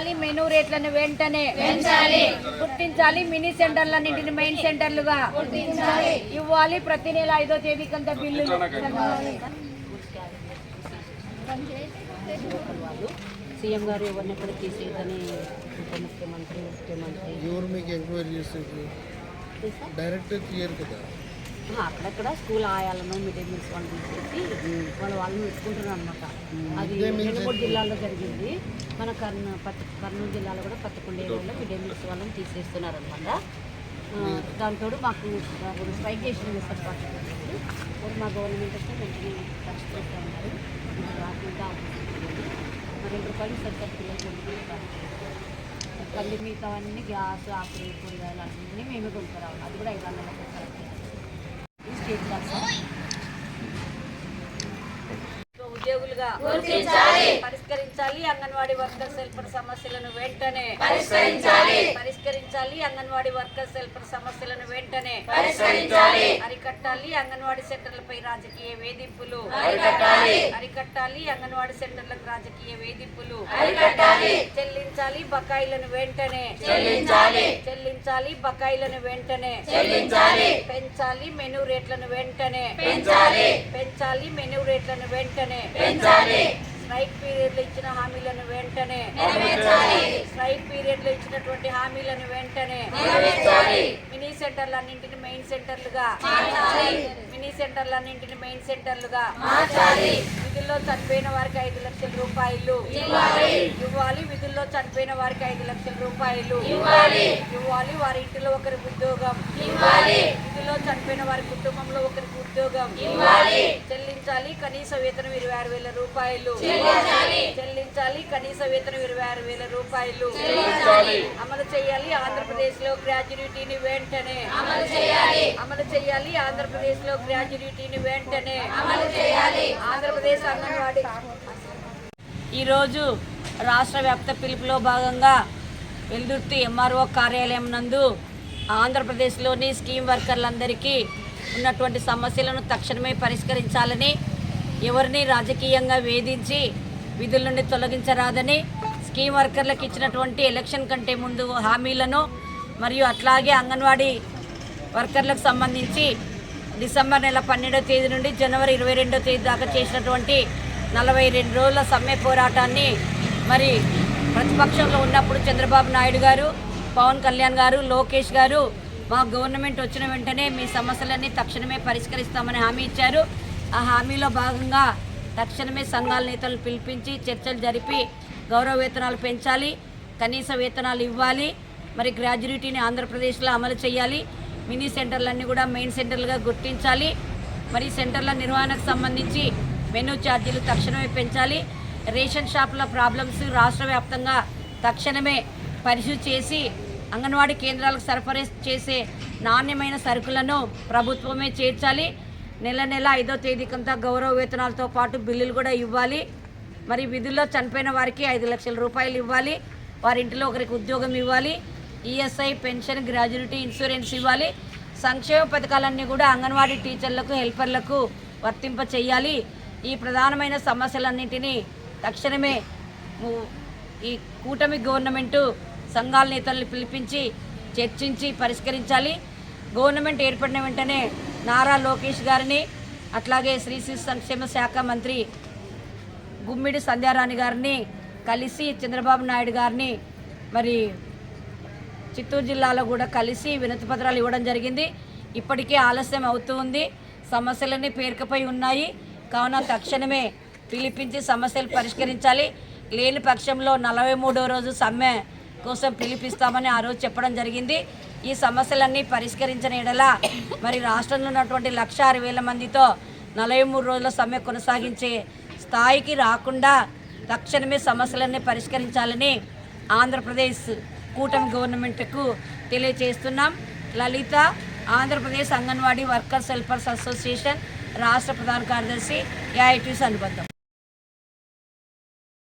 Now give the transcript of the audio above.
పెంచాలి మెనూ రేట్లను వెంటనే పెంచాలి. గుర్తించాలి మినీ సెంటర్లన్నింటిని మెయిన్ సెంటర్లుగా ఇవ్వాలి. ప్రతి నెల ఐదో తేదీ కంత బిల్లులు సీఎం గారు ఎవరిని ఎక్కడ తీసేయదని ఉప ముఖ్యమంత్రి ముఖ్యమంత్రి? ఎవరు మీకు ఎంక్వైరీ చేసేది? డైరెక్ట్ తీయరు కదా. అక్కడక్కడ స్కూల్ ఆయాలను మిడ్ డే మీల్స్ వాళ్ళు తీసేసి వాళ్ళ వాళ్ళని పెట్టుకుంటున్నారు అనమాట అది మూడు జిల్లాల్లో జరిగింది. మన కర్నూ పత్తి కర్నూలు జిల్లాలో కూడా పత్తికొండ ఏరియాలో మిడ్ డే మీల్స్ వాళ్ళని తీసేస్తున్నారు అనమాట దాంతో మాకు స్ట్రైక్ చేసిన వాళ్ళు మా గవర్నమెంట్ వస్తే వెంటనే ఉన్నారు ఇది రాకుండా రెండు రూపాయలు సరిగ్గా పిల్లలు కొనుక్కుంటారు తల్లి మిగతావన్నీ గ్యాస్ ఆకులు కూరగాయలు అన్నీ మేమే కొనుక్కరావాలి అది కూడా ఐదు వందల స్టేట్ క్లాస్ ఉద్యోగులుగా పరిష్కరించాలి. అంగన్వాడీ వర్కర్స్ హెల్పర్ సమస్యలను వెంటనే పరిష్కరించాలి. అంగన్వాడీ వర్కర్స్ హెల్పర్ సమస్యలను వెంటనే అరికట్టాలి. అంగన్వాడీ సెంటర్లపై రాజకీయ వేధింపులు అరికట్టాలి. అంగన్వాడీ సెంటర్లకు రాజకీయ వేధింపులు చెల్లించాలి. బకాయిలను వెంటనే చెల్లించాలి. బకాయిలను వెంటనే పెంచాలి. మెనూ రేట్లను వెంటనే పెంచాలి. మెనూ రేట్లను వెంటనే స్ట్రైక్ పీరియడ్లో ఇచ్చిన హామీలను వెంటనే స్ట్రైక్ పీరియడ్లో ఇచ్చినటువంటి హామీలను వెంటనే మినీ సెంటర్లన్నింటిని మెయిన్ సెంటర్లుగా మినీ సెంటర్లన్నింటిని మెయిన్ సెంటర్లుగా విధుల్లో చనిపోయిన వారికి ఐదు లక్షల రూపాయలు విధుల్లో చనిపోయిన వారికి ఐదు లక్షల రూపాయలు. ఇవ్వాలి. వారి ఇంటిలో ఒకరికి ఉద్యోగం. విధుల్లో చనిపోయిన వారి కుటుంబంలో ఒకరికి ఉద్యోగం. చెల్లించాలి. కనీస వేతనం ఇరవై ఆరు వేల రూపాయలు. చెల్లించాలి. కనీస వేతనం ఇరవై ఆరు వేల రూపాయలు. అమలు చేయాలి. ఆంధ్రప్రదేశ్లో గ్రాడ్యుయేటీని వెంటనే. అమలు చేయాలి. అమలు చేయాలి. ఆంధ్రప్రదేశ్లో గ్రాడ్యుయేటీని వెంటనే. అమలు చేయాలి. ఆంధ్రప్రదేశ్ అంగన్వాడీ. ఈరోజు రాష్ట్ర వ్యాప్త పిలుపులో భాగంగా వెల్దుర్తి ఎంఆర్ఓ కార్యాలయం నందు ఆంధ్రప్రదేశ్లోని స్కీమ్ వర్కర్లందరికీ ఉన్నటువంటి సమస్యలను తక్షణమే పరిష్కరించాలని ఎవరిని రాజకీయంగా వేధించి విధుల నుండి తొలగించరాదని స్కీమ్ వర్కర్లకు ఇచ్చినటువంటి ఎలక్షన్ కంటే ముందు హామీలను మరియు అట్లాగే అంగన్వాడీ వర్కర్లకు సంబంధించి డిసెంబర్ నెల పన్నెండో తేదీ నుండి జనవరి ఇరవై రెండో తేదీ దాకా చేసినటువంటి నలభై రెండు రోజుల సమ్మె పోరాటాన్ని మరి ప్రతిపక్షంలో ఉన్నప్పుడు చంద్రబాబు నాయుడు గారు పవన్ కళ్యాణ్ గారు లోకేష్ గారు మా గవర్నమెంట్ వచ్చిన వెంటనే మీ సమస్యలన్నీ తక్షణమే పరిష్కరిస్తామని హామీ ఇచ్చారు. ఆ హామీలో భాగంగా తక్షణమే సంఘాల నేతలు పిలిపించి చర్చలు జరిపి గౌరవ వేతనాలు పెంచాలి కనీస వేతనాలు ఇవ్వాలి మరి గ్రాడ్యుయేటీని ఆంధ్రప్రదేశ్లో అమలు చేయాలి మినీ సెంటర్లన్నీ కూడా మెయిన్ సెంటర్లుగా గుర్తించాలి. మరి సెంటర్ల నిర్వహణకు సంబంధించి మెనూ ఛార్జీలు తక్షణమే పెంచాలి. రేషన్ షాపుల ప్రాబ్లమ్స్ రాష్ట్ర వ్యాప్తంగా తక్షణమే పరిశీలి చేసి అంగన్వాడీ కేంద్రాలకు సరఫరా చేసే నాణ్యమైన సరుకులను ప్రభుత్వమే చేర్చాలి. నెల నెల ఐదో తేదీకంతా గౌరవ వేతనాలతో పాటు బిల్లులు కూడా ఇవ్వాలి. మరి విధుల్లో చనిపోయిన వారికి ఐదు లక్షల రూపాయలు ఇవ్వాలి. వారి ఇంటిలో ఒకరికి ఉద్యోగం ఇవ్వాలి. ఈఎస్ఐ పెన్షన్ గ్రాడ్యుయేటీ ఇన్సూరెన్స్ ఇవ్వాలి. సంక్షేమ పథకాలన్నీ కూడా అంగన్వాడీ టీచర్లకు హెల్పర్లకు వర్తింప చేయాలి ఈ ప్రధానమైన సమస్యలన్నింటినీ తక్షణమే ఈ కూటమి గవర్నమెంటు సంఘాల నేతల్ని పిలిపించి చర్చించి పరిష్కరించాలి. గవర్నమెంట్ ఏర్పడిన వెంటనే నారా లోకేష్ గారిని అట్లాగే శ్రీ శిశు సంక్షేమ శాఖ మంత్రి గుమ్మిడి సంధ్యారాణి గారిని కలిసి చంద్రబాబు నాయుడు గారిని మరి చిత్తూరు జిల్లాలో కూడా కలిసి వినతి పత్రాలు ఇవ్వడం జరిగింది. ఇప్పటికే ఆలస్యం అవుతూ ఉంది. సమస్యలన్నీ పేరుకుపోయి ఉన్నాయి. కావున తక్షణమే పిలిపించి సమస్యలు పరిష్కరించాలి. లేని పక్షంలో నలభై మూడో రోజు సమ్మె కోసం పిలిపిస్తామని ఆ రోజు చెప్పడం జరిగింది. ఈ సమస్యలన్నీ పరిష్కరించిన ఎడల మరి రాష్ట్రంలో ఉన్నటువంటి లక్ష ఆరు వేల మందితో నలభై మూడు రోజుల సమ్మె కొనసాగించే స్థాయికి రాకుండా తక్షణమే సమస్యలన్నీ పరిష్కరించాలని ఆంధ్రప్రదేశ్ కూటమి గవర్నమెంట్కు తెలియజేస్తున్నాం Lalitha Andhra Pradesh anganwadi workers helpers association రాష్ట్ర ప్రధాన కార్యదర్శి ఏఐటీస్ అనుబంధం.